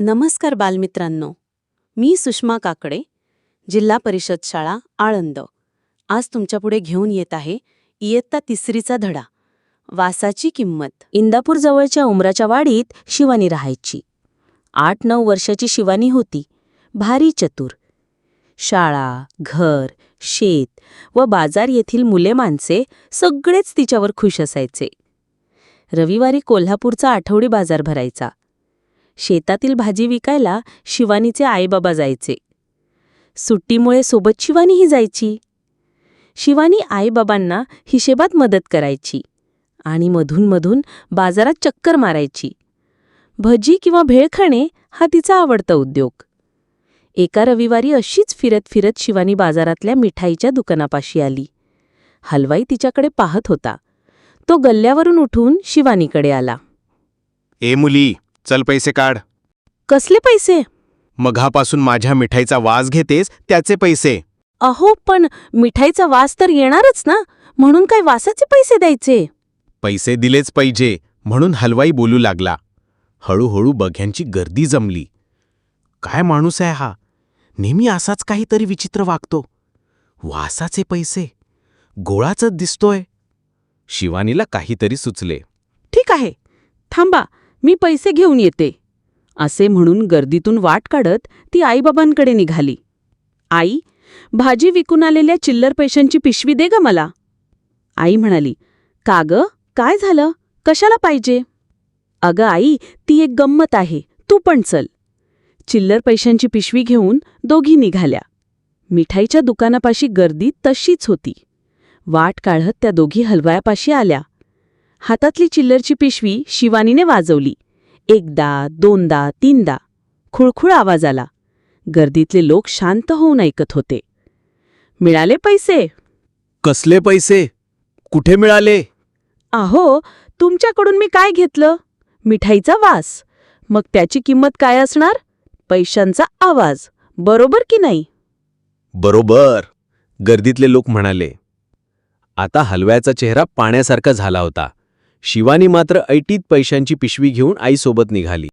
नमस्कार बालमित्रांनो. मी सुषमा काकडे जिल्हा परिषद शाळा आळंद. आज तुमच्यापुढे घेऊन येत आहे इयत्ता तिसरीचा धडा. वासाची किंमत. इंदापूरजवळच्या उमराच्या वाडीत शिवानी राहायची. आठ नऊ वर्षाची शिवानी होती. भारी चतुर. शाळा घर शेत व बाजार येथील मुले माणसे सगळेच तिच्यावर खुश असायचे. रविवारी कोल्हापूरचा आठवडी बाजार भरायचा. शेतातील भाजी विकायला शिवानीचे आईबाबा जायचे. सुट्टीमुळे सोबत शिवानीही जायची. शिवानी आईबाबांना हिशेबात मदत करायची आणि मधूनमधून बाजारात चक्कर मारायची. भजी किंवा भेळ खाणे हा तिचा आवडता उद्योग. एका रविवारी अशीच फिरत फिरत शिवानी बाजारातल्या मिठाईच्या दुकानापाशी आली. हलवाई तिच्याकडे पाहत होता. तो गल्ल्यावरून उठून शिवानीकडे आला. ए मुली चल पैसे काढ. कसले पैसे? मघापासून माझ्या मिठाईचा वास घेतेस त्याचे पैसे. अहो पण मिठाईचा वास तर येणारच ना? म्हणून काय वासाचे पैसे द्यायचे? पैसे दिलेच पाहिजे म्हणून हलवाई बोलू लागला. हळूहळू बघ्यांची गर्दी जमली. काय माणूस आहे हा? नेहमी असाच काहीतरी विचित्र वागतो. वासाचे पैसे. गोळाचंच दिसतोय. शिवानीला काहीतरी सुचले. ठीक आहे. थांबा. मी पैसे घेऊन येते. असे म्हणून गर्दीतून वाट काढत ती आईबाबांकडे निघाली. आई भाजी विकून आलेल्या चिल्लर पैशांची पिशवी दे ग मला. आई म्हणाली का ग? काय झालं? कशाला पाहिजे? अगं आई ती एक गंमत आहे. तू पण चल. चिल्लर पैशांची पिशवी घेऊन दोघी निघाल्या. मिठाईच्या दुकानापाशी गर्दी तशीच होती. वाट काढत त्या दोघी हलवायापाशी आल्या. हातातली चिल्लरची पिशवी शिवानीने वाजवली. एकदा दोनदा तीनदा. खुळखुळ आवाज आला. गर्दीतले लोक शांत होऊन ऐकत होते. मिळाले पैसे? कसले पैसे? कुठे मिळाले? अहो तुमच्याकडून मी काय घेतलं? मिठाईचा वास. मग त्याची किंमत काय असणार? पैशांचा आवाज. बरोबर की नाही? बरोबर गर्दीतले लोक म्हणाले. आता हलव्याचा चेहरा पाण्यासारखा झाला होता. शिवानी मात्र ऐटीत पैशांची पिशवी घेऊन आईसोबत निघाली.